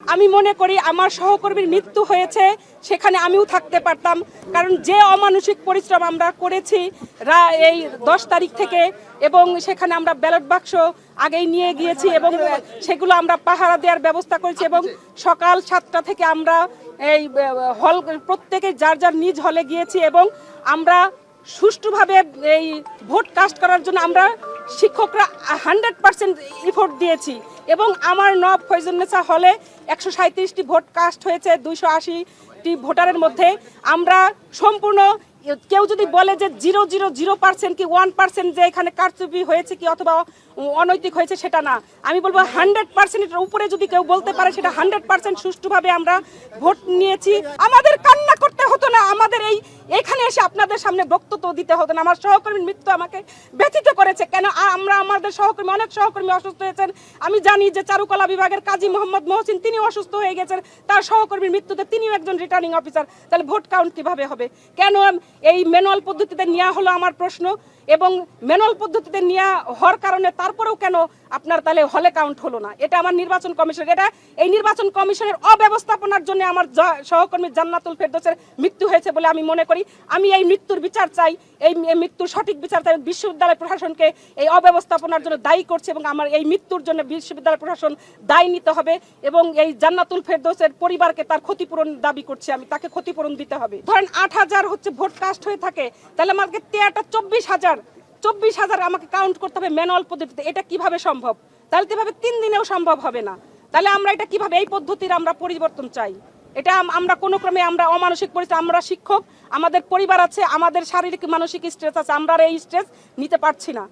আমি মনে করি আমার সহকর্মীর মৃত্যু হয়েছে, সেখানে আমিও থাকতে পারতাম। কারণ যে অমানসিক পরিশ্রম আমরা করেছি রা- এই দশ তারিখ থেকে, এবং সেখানে আমরা ব্যালট বাক্স আগেই নিয়ে গিয়েছি এবং সেগুলো আমরা পাহারা দেওয়ার ব্যবস্থা করেছি এবং সকাল সাতটা থেকে আমরা এই হল, প্রত্যেকে যার যার নিজ হলে গিয়েছি এবং আমরা সুষ্ঠুভাবে এই ভোট কাস্ট করার জন্য আমরা শিক্ষকরা হান্ড্রেড পার্সেন্ট ইফোর্ট দিয়েছি। এবং আমার নব ফৈজুন্নেসা হলে একশো সাঁত্রিশটি ভোট কাস্ট হয়েছে, দুইশো আশিটি ভোটারের মধ্যে। আমরা সম্পূর্ণ কেউ যদি বলে যে জিরো জিরো জিরো পার্সেন্ট কি ওয়ান পার্সেন্ট যে এখানে কারচুপি হয়েছে কি অথবা অনৈতিক হয়েছে সেটা না। আমি বলব হান্ড্রেড পার্সেন্টের উপরে যদি কেউ বলতে পারে সেটা হান্ড্রেড পার্সেন্ট সুষ্ঠুভাবে আমরা ভোট নিয়েছি। আমাদের কান্না করতে হতো না। আমাদের এই এখানে এসে আপনাদের সামনে বক্তব্য দিতে হতো না। আমার সহকর্মীর মৃত্যু আমাকে ব্যথিত করেছে। কেন আমরা আমাদের সহকর্মী, অনেক সহকর্মী অসুস্থ হয়েছেন। আমি জানি যে চারুকলা বিভাগের কাজী মোহাম্মদ মহসিন তিনি অসুস্থ হয়ে গেছেন। তার সহকর্মীর মৃত্যুতে তিনিও একজন রিটার্নিং অফিসার তাহলে ভোট কাউন্ট কীভাবে হবে? কেন এই ম্যানুয়াল পদ্ধতিতে নেওয়া হলো আমার প্রশ্ন। এবং ম্যানুয়াল পদ্ধতিতে নেওয়া হওয়ার কারণে তারপরেও কেন আপনার তাহলে হলে কাউন্ট হলো না? এটা আমার নির্বাচন কমিশন, এটা এই নির্বাচন কমিশনের অব্যবস্থাপনার জন্য আমার সহকর্মী জান্নাতুল ফেরদোসের মৃত্যু হয়েছে বলে আমি মনে করি। আমি এই মৃত্যুর বিচার চাই, এই এই মৃত্যুর সঠিক বিচার চাই। বিশ্ববিদ্যালয় প্রশাসনকে এই অব্যবস্থাপনার জন্য দায়ী করছে এবং আমার এই মৃত্যুর জন্য বিশ্ববিদ্যালয় প্রশাসন দায়ী নিতে হবে এবং এই জান্নাতুল ফেরদোসের পরিবারকে তার ক্ষতিপূরণ দাবি করছে আমি, তাকে ক্ষতিপূরণ দিতে হবে। ধরেন আট হাজার হচ্ছে ভোট কাস্ট হয়ে থাকে, তাহলে আমাকে তেয়াটা চব্বিশ হাজার চব্বিশ হাজার আমাকে কাউন্ট করতে হবে ম্যানুয়াল পদ্ধতিতে। এটা কীভাবে সম্ভব? তাহলে তো এভাবে তিন দিনেও সম্ভব হবে না। তাহলে আমরা এটা কীভাবে, এই পদ্ধতির আমরা পরিবর্তন চাই? এটা আমরা কোনো ক্রমে আমরা অমানসিক পরিস্থিতি আমরা শিক্ষক, আমাদের পরিবার আছে, আমাদের শারীরিক, মানসিক স্ট্রেস আছে, আমরা এই স্ট্রেস নিতে পারছি না।